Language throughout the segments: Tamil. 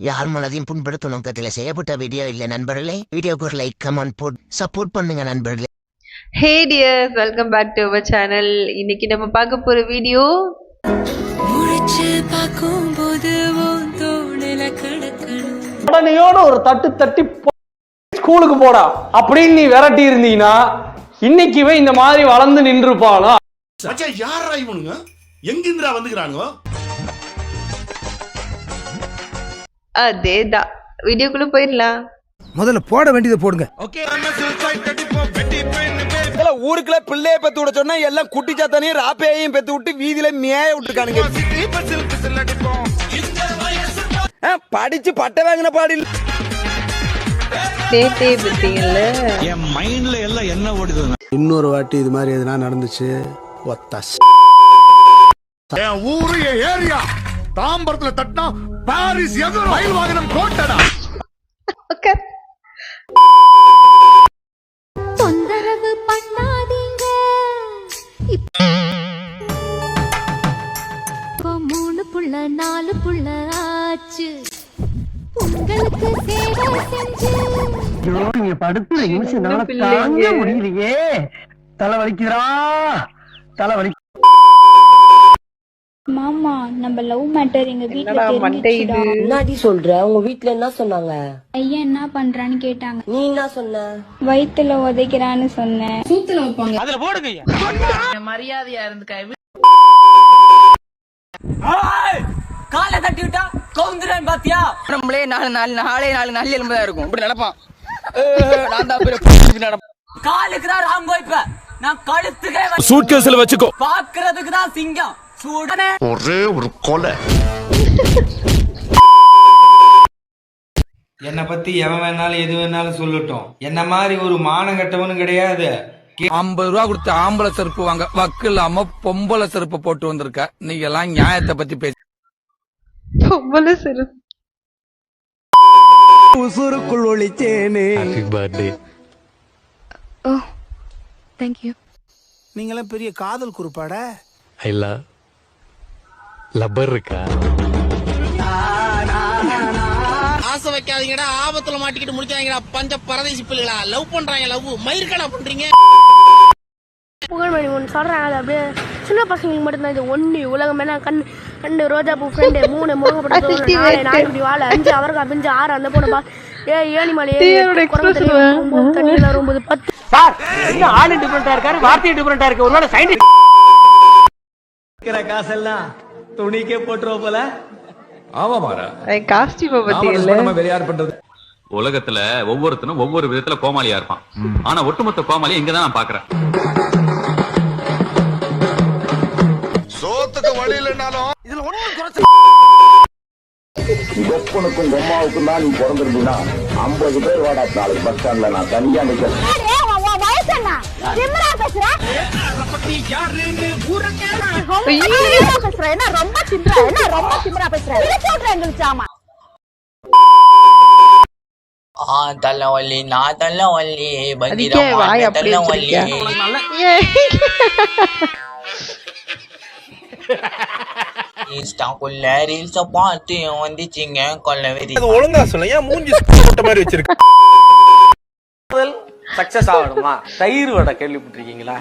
யார் மனதையும் புண்படுத்தும் நோக்கத்தில் செய்யப்பட்ட வீடியோ இல்லை நண்பர்களே. வீடியோக்கு ஒரு லைக் கமெண்ட் போட் சப்போர்ட் பண்ணுங்க நண்பர்களே. Hey dears welcome back to our channel இன்னைக்கு நம்ம பார்க்க போற வீடியோ உடனேயோட ஒரு தட்டு தட்டி போ- ஸ்கூலுக்கு போடா. அப்படின்னு நீ விரட்டி இருந்தீங்கன்னா இன்னைக்குவே இந்த மாதிரி வளர்ந்து நின்றுப்பானா மச்சான் யாரா இவனுங்க? எங்கிருந்துடா வந்துக்கிறானுங்க? அதேதான். வீடியோக்குள்ள போயிடலாம். முதல்ல போட வேண்டியதை போடுங்க. ஊருக்குள்ள பிள்ளைய பெத்து விட சொன்னா எல்லாம் குட்டி சாத்தானையும் ராப்பையையும் பெத்து விட்டு வீதியில மேய விட்டுருக்கானுங்க. ஆ, படிச்சு பட்டை வாங்கின பாடி நேத்தே பார்த்தீங்கல்ல என் மைண்ட்ல எல்லாம் என்ன ஓடுது? இன்னொரு வாட்டி இது மாதிரி எதுனா நடந்துச்சு ஒத்தாஸ் என் ஊரு என் ஏரியா தாம்பரத்துல தட்டினா பாரிஸ் எதிர ரயில் வாகனம் கோட்டடா? ஓகே. தொந்தரவு பண்ணாதீங்க. இப்போ மூணு புள்ள நாலு புள்ள ஆச்சு. உங்களுக்கு சேவை செஞ்சு. நீங்க படுத்துற நிமிஷம் தாங்க முடியலையே. தலை வலிக்குதுடா. தலை வலி மாமா நம்ம லவ் மேட்டர் எங்க வீட்ல இது? தெரிஞ்சிச்சுடா என்னடி சொல்ற? உங்க வீட்ல என்ன சொன்னாங்க? பையன் என்ன பண்றான்னு கேட்டாங்க. நீ என்ன சொன்ன? வயித்துல உதைக்கிறான்னு சொன்னேன். காலை தட்டி விட்டா கவுந்துறேன் பாத்தியா? நம்மளே நாலு நாலு நாளே நாலு நல்ல எலும்பு தான் இருக்கும். இப்படி நடப்பான். நான் தான் நடப்பான். காலுக்கு தான் ராம்போ இப்ப. நான் கழுத்துக்கே சூட்கேஸ்ல வச்சுக்கோ. பாக்குறதுக்கு தான் சிங்கம். ஒரே ஒரு கொலை. என்னை பத்தி எவன் வேணாலும் எது வேணாலும் சொல்லட்டும். என்ன மாதிரி ஒரு மானம் கட்டவனும் கிடையாது. ஐம்பது ரூபா கொடுத்து ஆம்பளை செருப்பு வாங்க வக்கு இல்லாம பொம்பளை செருப்பு போட்டு வந்திருக்க. நீங்க எல்லாம் நியாயத்தை பத்தி பேச. பொம்பளை சிறு உசுருக்குள் ஒளிச்சேனே ஓ தேங்க்யூ நீங்களாம் பெரிய காதல் குறிப்பாடா? இல்ல லப்பர் இருக்கா? ஆசை வைக்காதீங்கடா ஆபத்துல மாட்டிக்கிட்டு முடிக்காதீங்கடா பஞ்ச பரதேசி பிள்ளைகளா. லவ் பண்றாங்க லவ் மயிர்கடா பண்றீங்க? புகழ்மணி ஒன்று சொல்றாங்க அது அப்படியே சின்ன பசங்களுக்கு மட்டும்தான் இது ஒன்று உலகம் என்ன? கண் ரெண்டு ரோஜா பூ ஃப்ரெண்டு மூணு முருகப்பட்டு நாலு நாய்க்குடி வாழை அஞ்சு அவருக்கு அபிஞ்சு ஆறு அந்த பொண்ணு பா ஏ express வேணும். தண்ணியில் வரும்போது பத்து சார் என்ன ஆளு டிஃபரெண்டா இருக்காரு வார்த்தை டிஃபரெண்டா இருக்கு. ஒருவேளை சயின்டிஸ்ட் இருக்கிற காசெல்லாம் துணிக்கே போட்டுருவோம் போல. காஸ்டியூமை பார்த்தீங்கல்ல வெளியார் பண்றது. உலகத்துல ஒவ்வொருத்தனும் ஒவ்வொரு விதத்துல கோமாளியா இருப்பான். ஆனா ஒட்டுமொத்த கோமாளி இங்கதான் நான் பாக்குறேன். சோத்துக்கு வழி இல்லைனாலும் கொப்பனுக்கும் பொம்மாவுக்கும் தான் நீ பிறந்திருந்தீங்கன்னா ஐம்பது பேர் வாடா நாளைக்கு பஸ் ஸ்டாண்ட்ல நான் தனியா நிக்கிறேன். தள்ளவல்லி நான் தள்ளவல்லி அதுக்கே வாய் அப்படியே வச்சிருக்கியா? ஏய். இன்ஸ்டாக்குள்ள ரீல்ஸ பார்த்து வந்துச்சிங்க கொல்லவெறி ஒழுங்கா சொல்ல ஏன் மூஞ்சி போட்ட மாதிரி வச்சிருக்க? சக்சஸ் ஆகணுமா? தயிர் வடை கேள்விப்பட்டிருக்கீங்களா?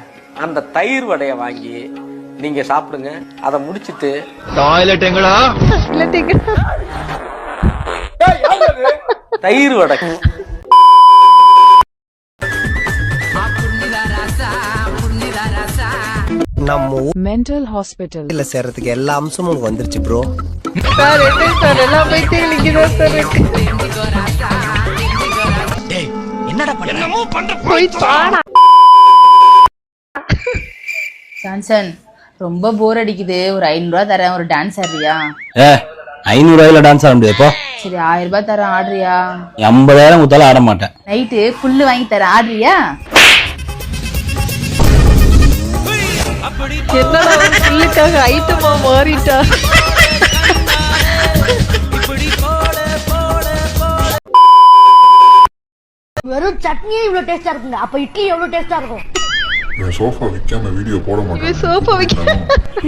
அந்த தயிர் வடையை வாங்கி நீங்க சாப்பிடுங்க. அதை முடிச்சிட்டு டாய்லெட் எங்கடா? இல்ல தயிர் வடை. நம்ம மென்டல் ஹாஸ்பிட்டல் ஊர்ல சேர்றதுக்கு எல்லா அம்சமும் வந்துருச்சு ப்ரோ சார் எப்படி சார்? எல்லாம் போயிட்டு இங்கதான் சார் இருக்கு. போய் ஜான்சன் ரொம்ப போர் அடிக்குது. ஒரு ஐநூறு ரூபா தரேன் ஒரு டான்ஸ் ஆடுறியா? ஏ ஐநூறு ரூபாயில டான்ஸ் ஆட முடியாது போ. சரி ஆயிரம் ரூபாய் தரேன் ஆடுறியா? ஐம்பதாயிரம் கொடுத்தாலும் ஆட மாட்டேன். நைட்டு புல்லு வாங்கி தரேன் ஆடுறியா? என்னடா புல்லுக்காக ஐட்டமா மாறிட்டா? வெறும் சட்னியே இவ்வளவு டேஸ்டா இருக்குங்க. அப்ப இட்லி எவ்வளவு டேஸ்டா இருக்கும்? நான் சோஃபா விற்காம வீடியோ போட மாட்டேன். சோஃபா விற்க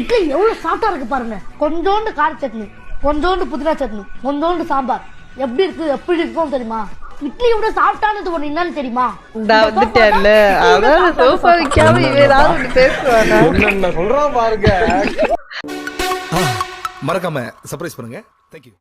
இட்லி எவ்வளவு சாஃப்டா இருக்கு பாருங்க. கொஞ்சோண்டு கார சட்னி கொஞ்சோண்டு புதினா சட்னி கொஞ்சோண்டு சாம்பார். எப்படி இருக்கு எப்படி இருக்கும் தெரியுமா? இட்லி விட சாஃப்டானது ஒண்ணு என்னன்னு தெரியுமா? நான் வந்துட்டேன்ல. அதான் சோஃபா வைக்காம இவன் ஏதாவது ஒன்று பேசுவானா? சொல்றான் பாருங்க. மறக்காம சர்ப்ரைஸ் பண்ணுங்க. தேங்க்யூ